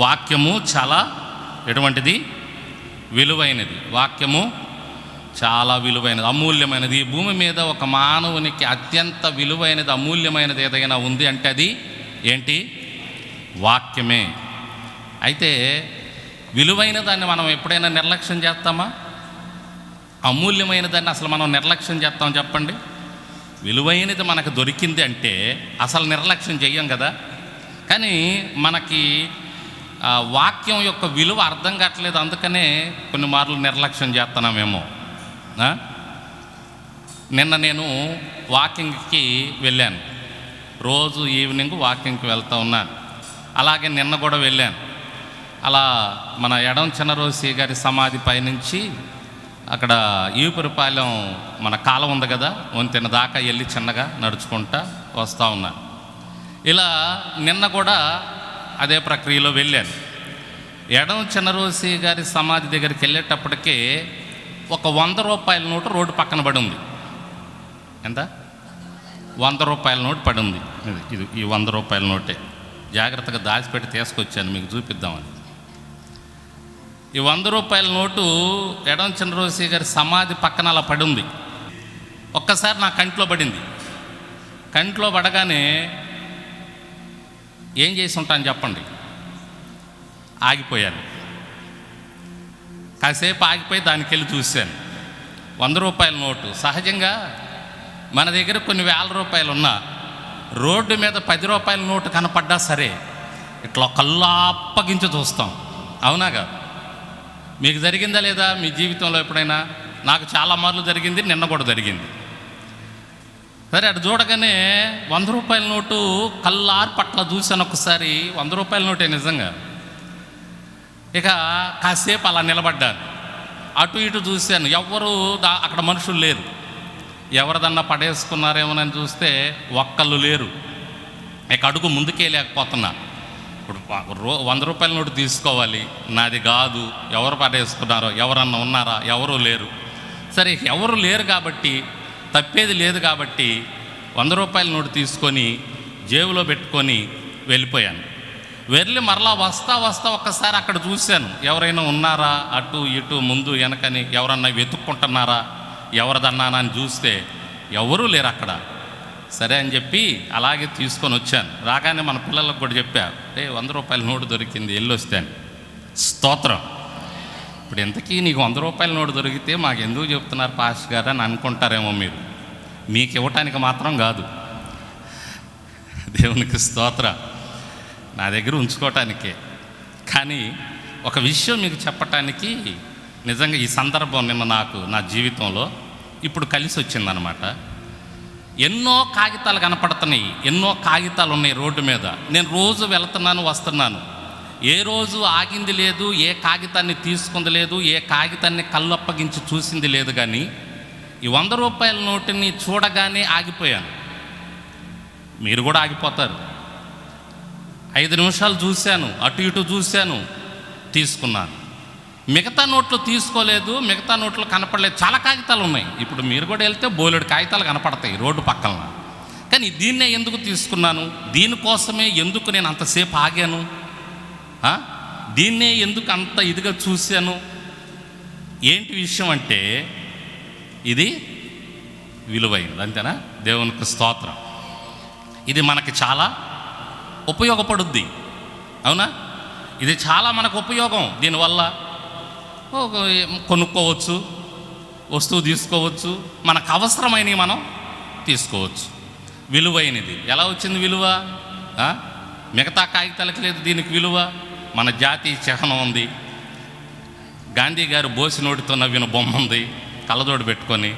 వాక్యము చాలా ఎటువంటిది? విలువైనది. వాక్యము చాలా విలువైనది అమూల్యమైనది. ఈ భూమి మీద ఒక మానవునికి అత్యంత విలువైనది అమూల్యమైనది ఏదైనా ఉంది అంటే అది ఏంటి? వాక్యమే. అయితే విలువైన దాన్ని మనం ఎప్పుడైనా నిర్లక్ష్యం చేస్తామా? అమూల్యమైన దాన్ని అసలు మనం నిర్లక్ష్యం చేస్తాం చెప్పండి. విలువైనది మనకు దొరికింది అంటే అసలు నిర్లక్ష్యం చెయ్యం కదా. కానీ మనకి వాక్యం యొక్క విలువ అర్థం కావట్లేదు. అందుకనే కొన్ని మార్లు నిర్లక్ష్యం చేస్తున్నామేమో నిన్న నేను వాకింగ్కి వెళ్ళాను. రోజు ఈవినింగ్ వాకింగ్కి వెళ్తూ ఉన్నాను. అలాగే నిన్న కూడా వెళ్ళాను. అలా మన ఎడం చిన్నరోసి గారి సమాధి పైనుంచి అక్కడ ఈపురిపాలెం మన కాలం ఉంది కదా వంతెన దాకా వెళ్ళి చిన్నగా నడుచుకుంటా వస్తూ ఉన్నాను ఇలా నిన్న కూడా అదే ప్రక్రియలో వెళ్ళాను. ఎడం చిన్నరోసి గారి సమాధి దగ్గరికి వెళ్ళేటప్పటికే ఒక వంద రూపాయల నోటు రోడ్డు పక్కన పడి ఉంది. ఎంత? వంద రూపాయల నోటు పడి ఉంది. ఇది ఇది ఈ వంద రూపాయల నోటే. జాగ్రత్తగా దాచిపెట్టి తీసుకొచ్చాను మీకు చూపిద్దామని. ఈ వంద రూపాయల నోటు ఎడం చంద్రరోసి గారి సమాధి పక్కన అలా పడి ఉంది. ఒక్కసారి నా కంట్లో పడింది. కంట్లో పడగానే ఏం చేసి ఉంటాను చెప్పండి. ఆగిపోయాను. కాసేపు ఆగిపోయి దానికి వెళ్ళి చూశాను. వంద రూపాయల నోటు. సహజంగా మన దగ్గర కొన్ని వేల రూపాయలు ఉన్నా రోడ్డు మీద పది రూపాయల నోటు కనపడ్డా సరే ఇట్లా కల్లా అప్పగించి చూస్తాం. అవునాగా మీకు జరిగిందా లేదా మీ జీవితంలో ఎప్పుడైనా? నాకు చాలా మార్లు జరిగింది నిన్న కూడా జరిగింది. సరే అటు చూడగానే వంద రూపాయల నోటు కల్లారు పట్ల చూశాను ఒకసారి వంద రూపాయల నోటే నిజంగా. ఇక కాసేపు అలా నిలబడ్డాను. అటు ఇటు చూశాను. ఎవ్వరు దా అక్కడ మనుషులు లేరు. ఎవరిదన్నా పడేసుకున్నారేమోనని చూస్తే ఒక్కళ్ళు లేరు. ఇక అడుగు ముందుకే లేకపోతున్నా. ఇప్పుడు రో వంద రూపాయల నోటు తీసుకోవాలి. నాది కాదు. ఎవరు పడేసుకున్నారో ఎవరన్నా ఉన్నారా? ఎవరు లేరు. సరే ఎవరు లేరు కాబట్టి తప్పేది లేదు కాబట్టి వంద రూపాయల నోటు తీసుకొని జేబులో పెట్టుకొని వెళ్ళిపోయాను. వెళ్ళి మరలా వస్తా వస్తా ఒక్కసారి అక్కడ చూశాను. ఎవరైనా ఉన్నారా? అటు ఇటు ముందు వెనకని ఎవరన్నా వెతుక్కుంటున్నారా? ఎవరిదన్నానా అని చూస్తే ఎవరూ లేరు అక్కడ. సరే అని చెప్పి అలాగే తీసుకొని వచ్చాను. రాగానే మన పిల్లలకు కూడా చెప్పా ఏ వంద రూపాయల నోటు దొరికింది వెళ్ళొస్తాను స్తోత్రం. ఇప్పుడు ఇంతకీ నీకు వంద రూపాయల నోటు దొరికితే మాకు ఎందుకు చెప్తున్నారు పాస్ గారు అని అనుకుంటారేమో మీరు. మీకు ఇవ్వటానికి మాత్రం కాదు. దేవునికి స్తోత్ర. నా దగ్గర ఉంచుకోవటానికే కానీ ఒక విషయం మీకు చెప్పటానికి నిజంగా ఈ సందర్భం నిన్న నాకు నా జీవితంలో ఇప్పుడు కలిసి వచ్చిందనమాట ఎన్నో కాగితాలు కనపడుతున్నాయి. ఎన్నో కాగితాలు ఉన్నాయి రోడ్డు మీద. నేను రోజు వెళ్తున్నాను వస్తున్నాను. ఏ రోజు ఆగింది లేదు ఏ కాగితాన్ని తీసుకుంది లేదు ఏ కాగితాన్ని కళ్ళప్పగించి చూసింది లేదు కానీ ఈ వంద రూపాయల నోటుని చూడగానే ఆగిపోయాను. మీరు కూడా ఆగిపోతారు. ఐదు నిమిషాలు చూశాను అటు ఇటు చూశాను తీసుకున్నాను. మిగతా నోట్లు తీసుకోలేదు మిగతా నోట్లు కనపడలేదు. చాలా కాగితాలు ఉన్నాయి. ఇప్పుడు మీరు కూడా వెళ్తే బోలెడు కాగితాలు కనపడతాయి రోడ్డు పక్కన. కానీ దీన్నే ఎందుకు తీసుకున్నాను? దీనికోసమే ఎందుకు నేను అంతసేపు ఆగాను? దీన్నే ఎందుకు అంత ఇదిగా చూశాను? ఏంటి విషయం అంటే ఇది విలువైనది అంతేనా? దేవునికి స్తోత్రం. ఇది మనకి చాలా ఉపయోగపడుద్ది అవునా? ఇది చాలా మనకు ఉపయోగం దీనివల్ల కొనుక్కోవచ్చు వస్తువు తీసుకోవచ్చు మనకు అవసరమైనవి మనం తీసుకోవచ్చు. విలువైనది. ఎలా వచ్చింది విలువ? మిగతా కాగితాలకు లేదు దీనికి విలువ. మన జాతీయ చిహ్నం ఉంది. గాంధీ గారు బోసి నోటితో నవ్విన బొమ్మ ఉంది. కళ్ళజోడు పెట్టుకొని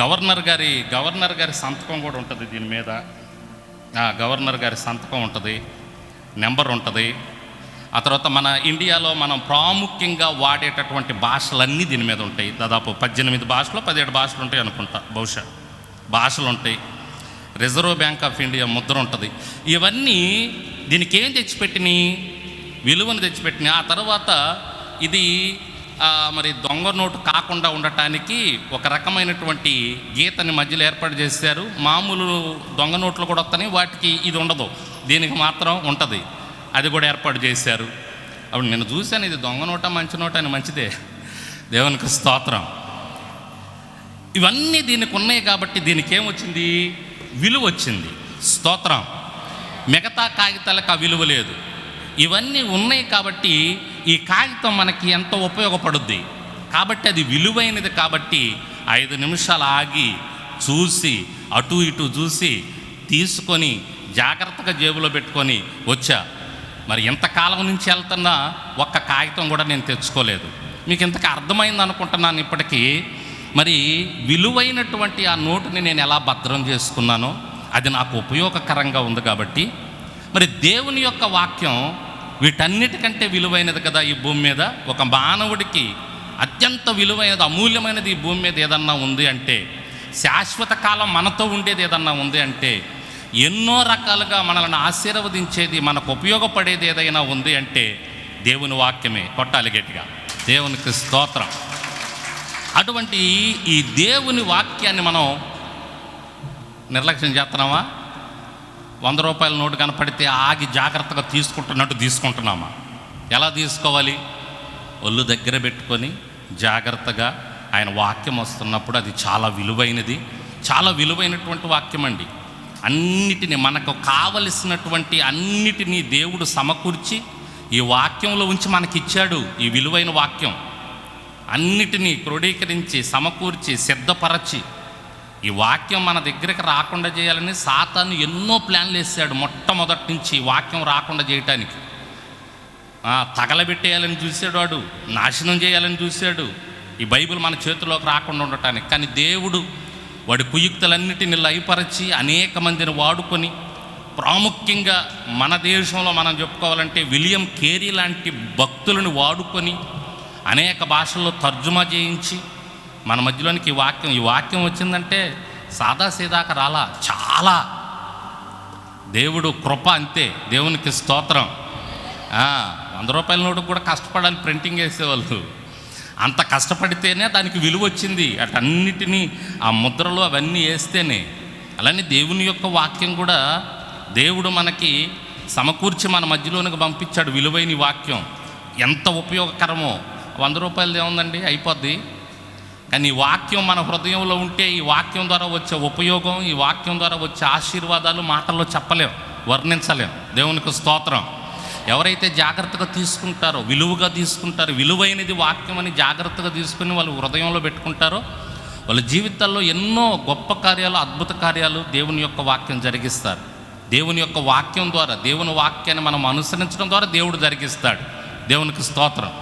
గవర్నర్ గారి గవర్నర్ గారి సంతకం కూడా ఉంటుంది దీని మీద. గవర్నర్ గారి సంతకం ఉంటుంది. నెంబర్ ఉంటుంది. ఆ తర్వాత మన ఇండియాలో మనం ప్రాముఖ్యంగా వాడేటటువంటి భాషలన్నీ దీని మీద ఉంటాయి. దాదాపు పద్దెనిమిది భాషలు పదిహేడు భాషలు ఉంటాయి అనుకుంటా బహుశా. భాషలు ఉంటాయి. Reserve bank of India Mudra ఉంటుంది. ఇవన్నీ దీనికి ఏం తెచ్చిపెట్టినాయి విలువను తెచ్చిపెట్టినాయి ఆ తర్వాత ఇది మరి దొంగ నోటు కాకుండా ఉండటానికి ఒక రకమైనటువంటి గీతని మధ్యలో ఏర్పాటు చేశారు. మామూలు దొంగ నోట్లు కూడా వస్తాయి వాటికి ఇది ఉండదు. దీనికి మాత్రం ఉంటుంది. అది కూడా ఏర్పాటు చేశారు. అప్పుడు నేను చూశాను. ఇది దొంగ నోట మంచి నోట అని మంచిదే. దేవునికి స్తోత్రం. ఇవన్నీ దీనికి ఉన్నాయి కాబట్టి దీనికి ఏమొచ్చింది విలువ వచ్చింది. స్తోత్రం. మిగతా కాగితాలకు ఆ విలువ లేదు. ఇవన్నీ ఉన్నాయి కాబట్టి ఈ కాగితం మనకి ఎంతో ఉపయోగపడుద్ది? కాబట్టి అది విలువైనది కాబట్టి ఐదు నిమిషాలు ఆగి చూసి అటు ఇటు చూసి తీసుకొని జాగ్రత్తగా జేబులో పెట్టుకొని వచ్చా. మరి ఇంతకాలం నుంచి వెళ్తున్నా ఒక్క కాగితం కూడా నేను తెచ్చుకోలేదు. మీకు ఇంతకు అర్థమైంది అనుకుంటున్నాను ఇప్పటికీ. మరి విలువైనటువంటి ఆ నోటుని నేను ఎలా భద్రం చేసుకున్నానో అది నాకు ఉపయోగకరంగా ఉంది కాబట్టి. మరి దేవుని యొక్క వాక్యం వీటన్నిటికంటే విలువైనది కదా ఈ భూమి మీద? ఒక మానవుడికి అత్యంత విలువైనది అమూల్యమైనది ఈ భూమి మీద ఏదన్నా ఉంది అంటే శాశ్వత కాలం మనతో ఉండేది ఏదన్నా ఉంది అంటే ఎన్నో రకాలుగా మనల్ని ఆశీర్వదించేది మనకు ఉపయోగపడేది ఏదైనా ఉంది అంటే దేవుని వాక్యమే. కొట్టాలి గట్టిగా. దేవునికి స్తోత్రం. అటువంటి ఈ దేవుని వాక్యాన్ని మనం నిర్లక్ష్యం చేస్తున్నామా వంద రూపాయల నోటు కనపడితే ఆగి జాగ్రత్తగా తీసుకుంటున్నట్టు తీసుకుంటున్నామా? ఎలా తీసుకోవాలి? ఒళ్ళు దగ్గర పెట్టుకొని జాగ్రత్తగా ఆయన వాక్యం వస్తున్నప్పుడు అది చాలా విలువైనది. చాలా విలువైనటువంటి వాక్యం అండి. అన్నిటిని మనకు కావలసినటువంటి అన్నిటినీ దేవుడు సమకూర్చి ఈ వాక్యంలో ఉంచి మనకిచ్చాడు ఈ విలువైన వాక్యం. అన్నిటినీ క్రోడీకరించి సమకూర్చి సిద్ధపరచి ఈ వాక్యం మన దగ్గరికి రాకుండా చేయాలని సాతాను ఎన్నో ప్లాన్లు వేసాడు మొట్టమొదటి నుంచి ఈ వాక్యం రాకుండా చేయటానికి. తగలబెట్టేయాలని చూశాడు వాడు నాశనం చేయాలని చూశాడు ఈ బైబిల్ మన చేతిలోకి రాకుండా ఉండటానికి. కానీ దేవుడు వాడి కుయుక్తులన్నిటిని లయపరచి అనేక మందిని వాడుకొని ప్రాముఖ్యంగా మన దేశంలో మనం చెప్పుకోవాలంటే విలియం కేరీ లాంటి భక్తులను వాడుకొని అనేక భాషల్లో తర్జుమా చేయించి మన మధ్యలోనికి ఈ వాక్యం ఈ వాక్యం వచ్చిందంటే సాదాసీదాక రాలా? చాలా. దేవుడు కృప అంతే. దేవునికి స్తోత్రం. వంద రూపాయల నోటు కూడా కష్టపడాలి ప్రింటింగ్ వేసేవాళ్ళు. అంత కష్టపడితేనే దానికి విలువ వచ్చింది. అటన్నిటినీ ఆ ముద్రలు అవన్నీ వేస్తేనే. అలానే దేవుని యొక్క వాక్యం కూడా దేవుడు మనకి సమకూర్చి మన మధ్యలోనికి పంపించాడు విలువైన ఈ వాక్యం. ఎంత ఉపయోగకరమో. వంద రూపాయలది ఏముందండి? అయిపోద్ది. కానీ ఈ వాక్యం మన హృదయంలో ఉంటే ఈ వాక్యం ద్వారా వచ్చే ఉపయోగం ఈ వాక్యం ద్వారా వచ్చే ఆశీర్వాదాలు మాటల్లో చెప్పలేం వర్ణించలేం. దేవునికి స్తోత్రం. ఎవరైతే జాగ్రత్తగా తీసుకుంటారో విలువగా తీసుకుంటారో విలువైనది వాక్యం అని జాగ్రత్తగా తీసుకుని వాళ్ళు హృదయంలో పెట్టుకుంటారో వాళ్ళ జీవితాల్లో ఎన్నో గొప్ప కార్యాలు అద్భుత కార్యాలు దేవుని యొక్క వాక్యం జరిగిస్తారు. దేవుని యొక్క వాక్యం ద్వారా దేవుని వాక్యాన్ని మనం అనుసరించడం ద్వారా దేవుడు జరిగిస్తాడు. దేవునికి స్తోత్రం.